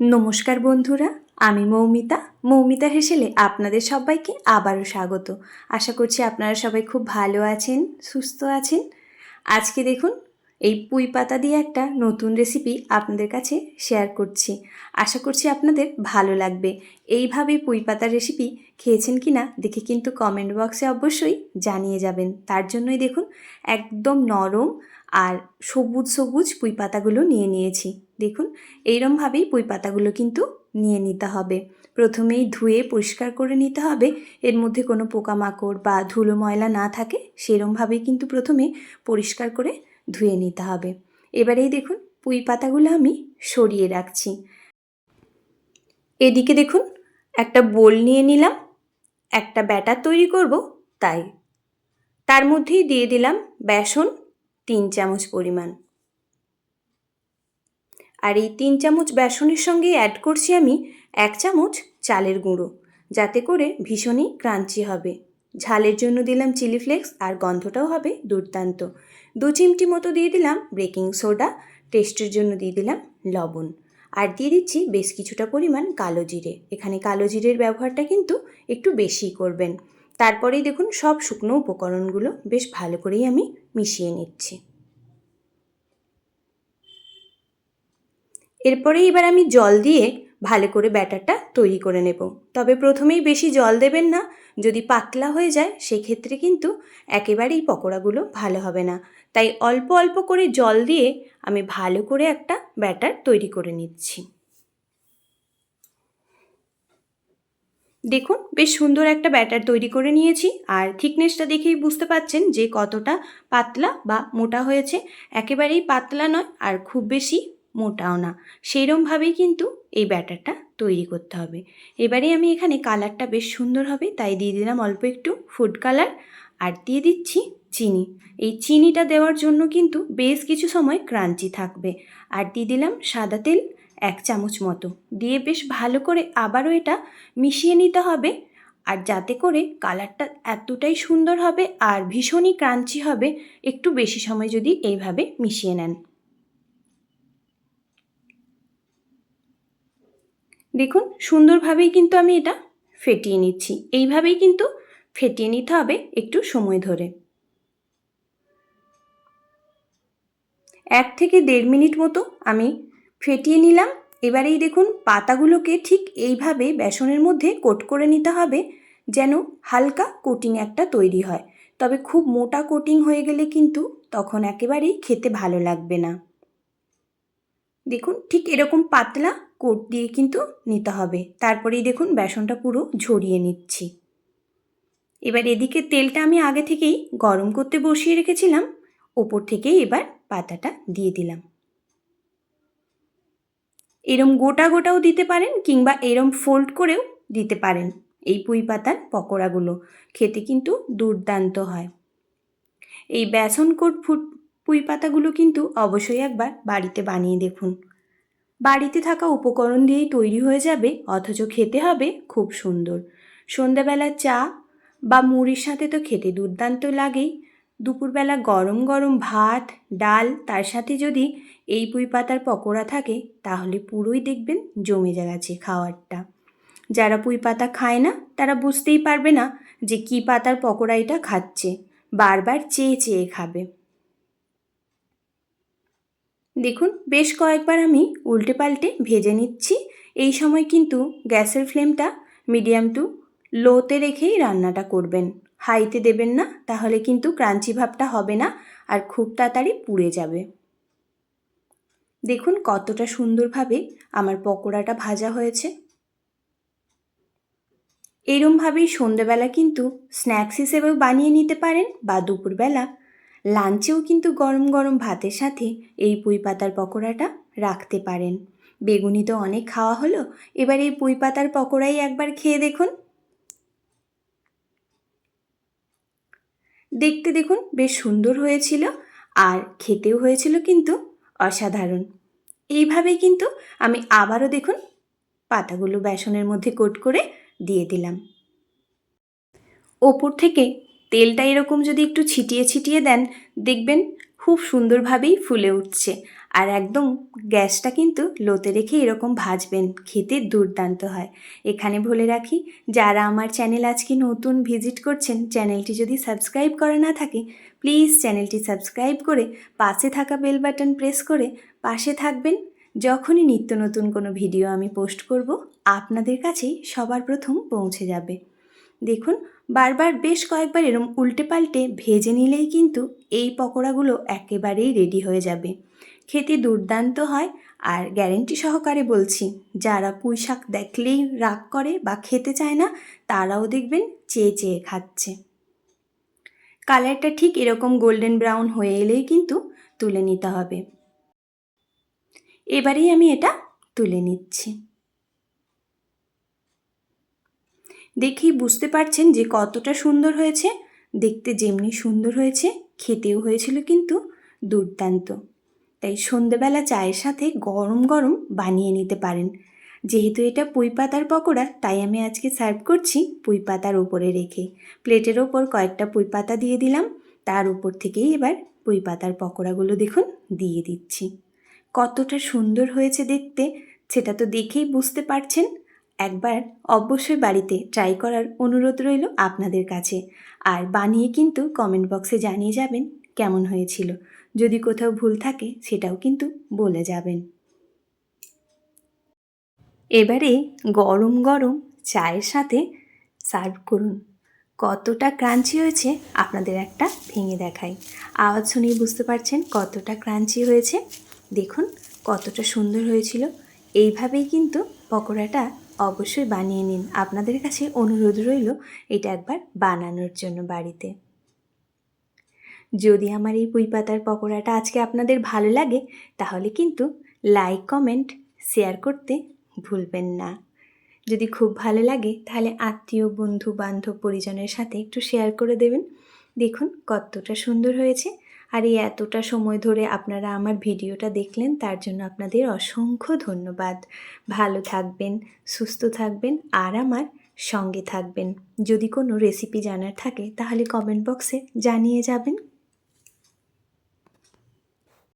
নমস্কার বন্ধুরা, আমি মৌমিতা। মৌমিতা হেসেলে আপনাদের সবাইকে আবারও স্বাগত। আশা করছি আপনারা সবাই খুব ভালো আছেন, সুস্থ আছেন। আজকে দেখুন, এই পুঁই পাতা দিয়ে একটা নতুন রেসিপি আপনাদের কাছে শেয়ার করছি। আশা করছি আপনাদের ভালো লাগবে। এইভাবে পুঁই পাতার রেসিপি খেয়েছেন কি না দেখে কিন্তু কমেন্ট বক্সে অবশ্যই জানিয়ে যাবেন। তার জন্যই দেখুন, একদম নরম আর সবুজ সবুজ পুঁই পাতাগুলো নিয়ে নিয়েছি। দেখুন এইরমভাবেই পুঁই পাতাগুলো কিন্তু নিয়ে নিতে হবে। প্রথমেই ধুয়ে পরিষ্কার করে নিতে হবে। এর মধ্যে কোনো পোকামাকড় বা ধুলো ময়লা না থাকে সেরমভাবেই কিন্তু প্রথমে পরিষ্কার করে ধুয়ে নিতে হবে। এবারেই দেখুন, পুঁই পাতাগুলো আমি সরিয়ে রাখছি। এদিকে দেখুন, একটা বোল নিয়ে নিলাম, একটা ব্যাটার তৈরি করব, তাই। তার মধ্যেই দিয়ে দিলাম বেসন তিন চামচ পরিমাণ। আর এই তিন চামচ বেসনের সঙ্গে অ্যাড করছি আমি এক চামচ চালের গুঁড়ো, যাতে করে ভীষণই ক্রাঞ্চি হবে। ঝালের জন্য দিলাম চিলি ফ্লেক্স আর গন্ধটাও হবে দুর্দান্ত। দু চিমটি মতো দিয়ে দিলাম বেকিং সোডা টেস্টের জন্য দিয়ে দিলাম লবণ। আর দিয়ে দিচ্ছি বেশ কিছুটা পরিমাণ কালো জিরে। এখানে কালো জিরের ব্যবহারটা কিন্তু একটু বেশি করবেন। তারপরেই দেখুন সব শুকনো উপকরণগুলো বেশ ভালো করেই আমি মিশিয়ে নিচ্ছি। এরপরে এবার আমি জল দিয়ে ভালো করে ব্যাটারটা তৈরি করে নেব। তবে প্রথমেই বেশি জল দেবেন না, যদি পাতলা হয়ে যায় সেক্ষেত্রে কিন্তু একেবারেই পকোড়াগুলো ভালো হবে না। তাই অল্প অল্প করে জল দিয়ে আমি ভালো করে একটা ব্যাটার তৈরি করে নিচ্ছি। দেখুন, বেশ সুন্দর একটা ব্যাটার তৈরি করে নিয়েছি। আর থিকনেসটা দেখেই বুঝতে পাচ্ছেন যে কতটা পাতলা বা মোটা হয়েছে। একেবারেই পাতলা নয় আর খুব বেশি মোটাও না। সেইরমভাবেই কিন্তু এই ব্যাটারটা তৈরি করতে হবে। এবারে আমি এখানে কালারটা বেশ সুন্দর হবে, তাই দিয়ে দিলাম অল্প একটু ফুড কালার। আর দিয়ে দিচ্ছি চিনি। এই চিনিটা দেওয়ার জন্য কিন্তু বেশ কিছু সময় ক্রাঞ্চি থাকবে। আর দিয়ে দিলাম সাদা তেল। এক চামচ মতো। দিয়ে বেশ ভালো করে আবারও এটা মিশিয়ে নিতে হবে। আর যাতে করে কালারটা এতটাই সুন্দর হবে আর ভীষণই ক্রাঞ্চি হবে, একটু বেশি সময় যদি এইভাবে মিশিয়ে নেন। দেখুন, সুন্দরভাবেই কিন্তু আমি এটা ফেটিয়ে নিচ্ছি। এইভাবেই কিন্তু ফেটিয়ে নিতে হবে একটু সময় ধরে। এক থেকে দেড় মিনিট মতো আমি ফেটিয়ে নিলাম। এবারেই দেখুন পাতাগুলোকে ঠিক এইভাবে বেসনের মধ্যে কোট করে নিতে হবে যেন হালকা কোটিং একটা তৈরি হয়। তবে খুব মোটা কোটিং হয়ে গেলে কিন্তু তখন একেবারেই খেতে ভালো লাগবে না। দেখুন ঠিক এরকম পাতলা কোট দিয়ে কিন্তু নিতে হবে। তারপরেই দেখুন বেসনটা পুরো ঝরিয়ে নিচ্ছি। এবার এদিকে তেলটা আমি আগে থেকেই গরম করতে বসিয়ে রেখেছিলাম। ওপর থেকেই এবার পাতাটা দিয়ে দিলাম। এরম গোটা গোটাও দিতে পারেন কিংবা এরম ফোল্ড করেও দিতে পারেন এই পুঁই পাতার পকোড়াগুলো। খেতে কিন্তু দুর্দান্ত হয়। এই বেসন কোট ফুট পুঁই পাতাগুলো কিন্তু অবশ্যই একবার বাড়িতে বানিয়ে দেখুন। বাড়িতে থাকা উপকরণ দিয়েই তৈরি হয়ে যাবে, অথচ খেতে হবে খুব সুন্দর। সন্ধ্যাবেলা চা বা মুড়ির সাথে তো খেতে দুর্দান্ত লাগেই। দুপুরবেলা গরম গরম ভাত, ডাল, তার সাথে যদি এই পুঁই পাতার পকোড়া থাকে, তাহলে পুরোই দেখবেন জমে গেছে খাওয়ারটা। যারা পুঁই পাতা খায় না, তারা বুঝতেই পারবে না যে কী পাতার পকোড়া এটা খাচ্ছে। বারবার চেয়ে চেয়ে খাবে। দেখুন, বেশ কয়েকবার আমি উল্টে পাল্টে ভেজে নিচ্ছি। এই সময় কিন্তু গ্যাসের ফ্লেমটা মিডিয়াম টু লোতে রেখেই রান্নাটা করবেন। হাইতে দেবেন না, তাহলে কিন্তু ক্রাঞ্চি ভাবটা হবে না আর খুব তাড়াতাড়ি পুড়ে যাবে। দেখুন কতটা সুন্দরভাবে আমার পকোড়াটা ভাজা হয়েছে। এরমভাবেই সন্ধেবেলা কিন্তু স্ন্যাক্স হিসেবেও বানিয়ে নিতে পারেন বা দুপুরবেলা। লাঞ্চেও কিন্তু গরম গরম ভাতের সাথে এই পুঁই পাতার পকোড়াটা রাখতে পারেন। বেগুনি তো অনেক খাওয়া হলো, এবার এই পুঁই পাতার পকোড়াই একবার খেয়ে দেখুন। দেখতে দেখুন বেশ সুন্দর হয়েছিল আর খেতেও হয়েছিল কিন্তু অসাধারণ। এইভাবেই কিন্তু আমি আবারও দেখুন পাতাগুলো বেসনের মধ্যে কোট করে দিয়ে দিলাম। ওপর থেকে তেলটা এরকম যদি একটু ছিটিয়ে ছিটিয়ে দেন, দেখবেন খুব সুন্দরভাবেই ফুলে উঠছে। আর একদম গ্যাসটা কিন্তু লোতে রেখে এরকম ভাজবেন, খেতে দুর্দান্ত হয়। এখানে বলে রাখি, যারা আমার চ্যানেল আজকে নতুন ভিজিট করছেন, চ্যানেলটি যদি সাবস্ক্রাইব করা না থাকে, প্লিজ চ্যানেলটি সাবস্ক্রাইব করে পাশে থাকা বেল বাটন প্রেস করে পাশে থাকবেন। যখনই নিত্য নতুন কোনো ভিডিও আমি পোস্ট করব, আপনাদের কাছেই সবার প্রথম পৌঁছে যাবে। দেখুন, বারবার বেশ কয়েকবার এরম উল্টে পাল্টে ভেজে নিলেই কিন্তু এই পকোড়াগুলো একেবারেই রেডি হয়ে যাবে। খেতে দুর্দান্ত হয় আর গ্যারেন্টি সহকারে বলছি, যারা পুঁই শাক দেখলেই রাগ করে বা খেতে চায় না, তারাও দেখবেন চেয়ে চেয়ে খাচ্ছে। কালারটা ঠিক এরকম গোল্ডেন ব্রাউন হয়ে এলেই কিন্তু তুলে নিতে হবে। এবারেই আমি এটা তুলে নিচ্ছি। দেখি বুঝতে পারছেন যে কতটা সুন্দর হয়েছে। দেখতে যেমনি সুন্দর হয়েছে, খেতেও হয়েছিল কিন্তু দুর্দান্ত। তাই সন্ধেবেলা চায়ের সাথে গরম গরম বানিয়ে নিতে পারেন। যেহেতু এটা পুঁই পাতার পকোড়া, তাই আমি আজকে সার্ভ করছি পুঁই পাতার ওপরে রেখে। প্লেটের ওপর কয়েকটা পুঁই পাতা দিয়ে দিলাম। তার উপর থেকেই এবার পুঁই পাতার পকোড়াগুলো দেখুন দিয়ে দিচ্ছি। কতটা সুন্দর হয়েছে দেখতে, সেটা তো দেখেই বুঝতে পারছেন। একবার অবশ্যই বাড়িতে ট্রাই করার অনুরোধ রইল আপনাদের কাছে। আর বানিয়ে কিন্তু কমেন্ট বক্সে জানিয়ে যাবেন কেমন হয়েছিল। যদি কোথাও ভুল থাকে সেটাও কিন্তু বলে যাবেন। এবারে গরম গরম চায়ের সাথে সার্ভ করুন। কতটা ক্রাঞ্চি হয়েছে আপনাদের একটা ভেঙে দেখাই। আওয়াজ শুনেই বুঝতে পারছেন কতটা ক্রাঞ্চি হয়েছে। দেখুন কতটা সুন্দর হয়েছিল। এইভাবেই কিন্তু পকোড়াটা অবশ্যই বানিয়ে নিন। আপনাদের কাছে অনুরোধ রইল এটা একবার বানানোর জন্য বাড়িতে। যদি আমার এই পুঁই পাতার পকোড়াটা আজকে আপনাদের ভালো লাগে, তাহলে কিন্তু লাইক কমেন্ট শেয়ার করতে ভুলবেন না। যদি খুব ভালো লাগে, তাহলে আত্মীয়, বন্ধু, বান্ধব, পরিজনের সাথে একটু শেয়ার করে দেবেন। দেখুন কতটা সুন্দর হয়েছে, আর এই এতটা সময় ধরে আপনারা আমার ভিডিওটা দেখলেন, তার জন্য আপনাদের অসংখ্য ধন্যবাদ। ভালো থাকবেন, সুস্থ থাকবেন, আর আমার সঙ্গে থাকবেন। যদি কোনো রেসিপি জানার থাকে, তাহলে কমেন্ট বক্সে জানিয়ে যাবেন।